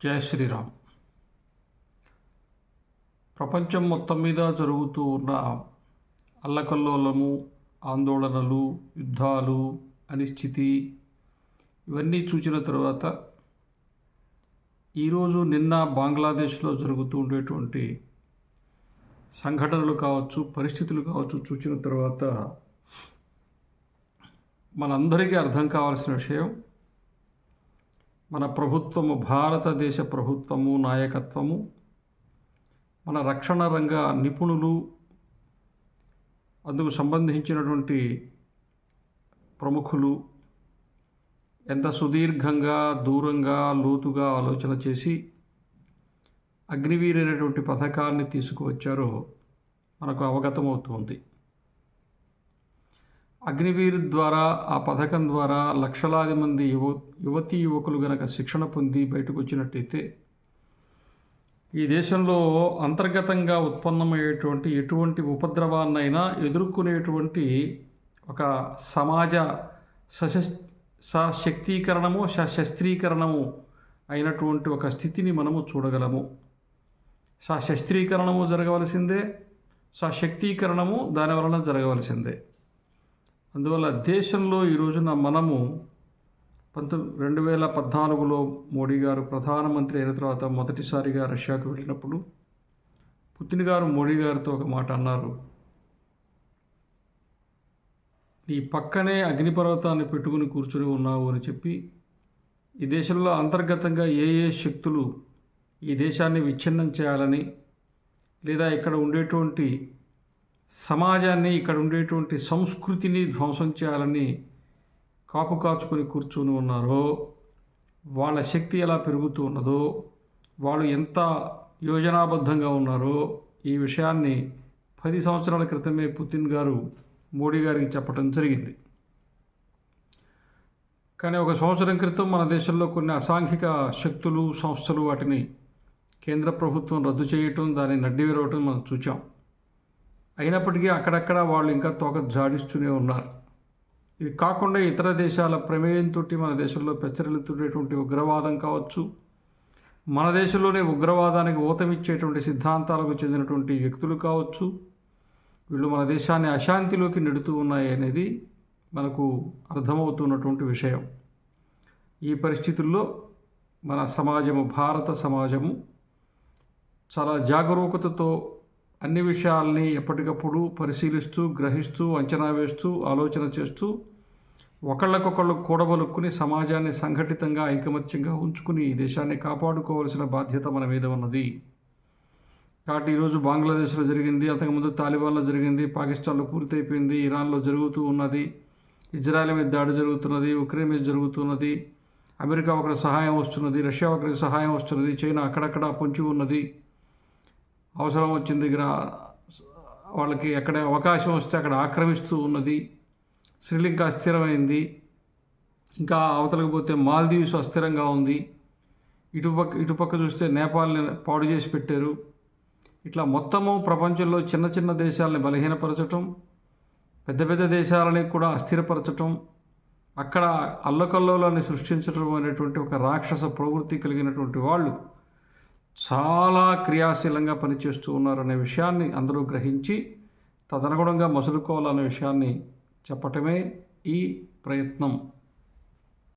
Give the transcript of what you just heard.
జయ శ్రీరామ్. ప్రపంచం మొత్తం మీద జరుగుతూ ఉన్న అల్లకల్లోలము ఆందోళనలు యుద్ధాలు అనిశ్చితి ఇవన్నీ చూసిన తర్వాత ఈరోజు నిన్న బంగ్లాదేశ్లో జరుగుతూ ఉండేటువంటి సంఘటనలు కావచ్చు పరిస్థితులు కావచ్చు చూసిన తర్వాత మనందరికీ అర్థం కావాల్సిన విషయం మన ప్రభుత్వము భారతదేశ ప్రభుత్వము నాయకత్వము మన రక్షణ రంగ నిపుణులు అందుకు సంబంధించినటువంటి ప్రముఖులు ఎంత సుదీర్ఘంగా దూరంగా లోతుగా ఆలోచన చేసి అగ్నివీరైనటువంటి పథకాన్ని తీసుకువచ్చారో మనకు అవగతమవుతుంది. అగ్నివీర్ ద్వారా ఆ పథకం ద్వారా లక్షలాది మంది యువ యువతీ యువకులు గనక శిక్షణ పొంది బయటకు వచ్చినట్టయితే ఈ దేశంలో అంతర్గతంగా ఉత్పన్నమయ్యేటువంటి ఎటువంటి ఉపద్రవాన్నైనా ఎదుర్కొనేటువంటి ఒక సమాజ సశస్ సశక్తీకరణము సశస్త్రీకరణము అయినటువంటి ఒక స్థితిని మనము చూడగలము. సశస్త్రీకరణము జరగవలసిందే సశక్తీకరణము దాని వలన జరగవలసిందే. అందువల్ల దేశంలో ఈ రోజున మనము పంతొమ్మిది రెండు వేల పద్నాలుగులో మోడీ గారు ప్రధానమంత్రి అయిన తర్వాత మొదటిసారిగా రష్యాకు వెళ్ళినప్పుడు పుతిన్ గారు మోడీ గారితో ఒక మాట అన్నారు. నీ పక్కనే అగ్నిపర్వతాన్ని పెట్టుకుని కూర్చుని ఉన్నావు అని చెప్పి ఈ దేశంలో అంతర్గతంగా ఏ ఏ శక్తులు ఈ దేశాన్ని విచ్ఛిన్నం చేయాలని లేదా ఇక్కడ ఉండేటువంటి సమాజాన్ని ఇక్కడ ఉండేటువంటి సంస్కృతిని ధ్వంసం చేయాలని కాపు కాచుకొని కూర్చుని ఉన్నారో వాళ్ళ శక్తి ఎలా పెరుగుతూ ఉన్నదో వాళ్ళు ఎంత యోజనాబద్ధంగా ఉన్నారో ఈ విషయాన్ని పది సంవత్సరాల క్రితమే పుతిన్ గారు మోడీ గారికి చెప్పడం జరిగింది. కానీ ఒక సంవత్సరం క్రితం మన దేశంలో కొన్ని అసాంఘిక శక్తులు సంస్థలు వాటిని కేంద్ర ప్రభుత్వం రద్దు చేయటం దాన్ని నడ్డి విరవటం మనం చూచాం. అయినప్పటికీ అక్కడక్కడ వాళ్ళు ఇంకా తోక జాడిస్తూనే ఉన్నారు. ఇవి కాకుండా ఇతర దేశాల ప్రమేయంతో మన దేశంలో పెచ్చరిల్లుతుండేటువంటి ఉగ్రవాదం కావచ్చు మన దేశంలోనే ఉగ్రవాదానికి ఊతమిచ్చేటువంటి సిద్ధాంతాలకు చెందినటువంటి వ్యక్తులు కావచ్చు వీళ్ళు మన దేశాన్ని అశాంతిలోకి నెడుతూ ఉన్నాయి అనేది మనకు అర్థమవుతున్నటువంటి విషయం. ఈ పరిస్థితుల్లో మన సమాజము భారత సమాజము చాలా జాగరూకతతో అన్ని విషయాల్ని ఎప్పటికప్పుడు పరిశీలిస్తూ గ్రహిస్తూ అంచనా వేస్తూ ఆలోచన చేస్తూ ఒకళ్ళకొకళ్ళు కూడబలుక్కుని సమాజాన్ని సంఘటితంగా ఐకమత్యంగా ఉంచుకుని ఈ దేశాన్ని కాపాడుకోవాల్సిన బాధ్యత మన మీద ఉన్నది. కాబట్టి ఈరోజు బంగ్లాదేశ్లో జరిగింది అంతకుముందు తాలిబాన్లో జరిగింది పాకిస్తాన్లో పూర్తయిపోయింది ఇరాన్లో జరుగుతూ ఉన్నది ఇజ్రాయెల్ మీద దాడి జరుగుతున్నది ఉక్రెయిన్ మీద జరుగుతున్నది అమెరికా ఒకరికి సహాయం వస్తున్నది రష్యా ఒకరికి సహాయం వస్తున్నది చైనా అక్కడక్కడ పొంచి ఉన్నది. అవసరం వచ్చిన దగ్గర వాళ్ళకి ఎక్కడ అవకాశం వస్తే అక్కడ ఆక్రమిస్తూ ఉన్నది. శ్రీలంక అస్థిరమైంది. ఇంకా అవతలకు పోతే మాల్దీవ్స్ అస్థిరంగా ఉంది. ఇటుపక్క ఇటుపక్క చూస్తే నేపాల్ని పాడు చేసి పెట్టారు. ఇట్లా మొత్తము ప్రపంచంలో చిన్న చిన్న దేశాలని బలహీనపరచటం పెద్ద పెద్ద దేశాలని కూడా అస్థిరపరచటం అక్కడ అల్లకల్లోలాన్ని సృష్టించడం అనేటువంటి ఒక రాక్షస ప్రవృత్తి కలిగినటువంటి వాళ్ళు చాలా క్రియాశీలంగా పనిచేస్తూ ఉన్నారనే విషయాన్ని అందరూ గ్రహించి తదనుగుణంగా మసులుకోవాలనే విషయాన్ని చెప్పటమే ఈ ప్రయత్నం.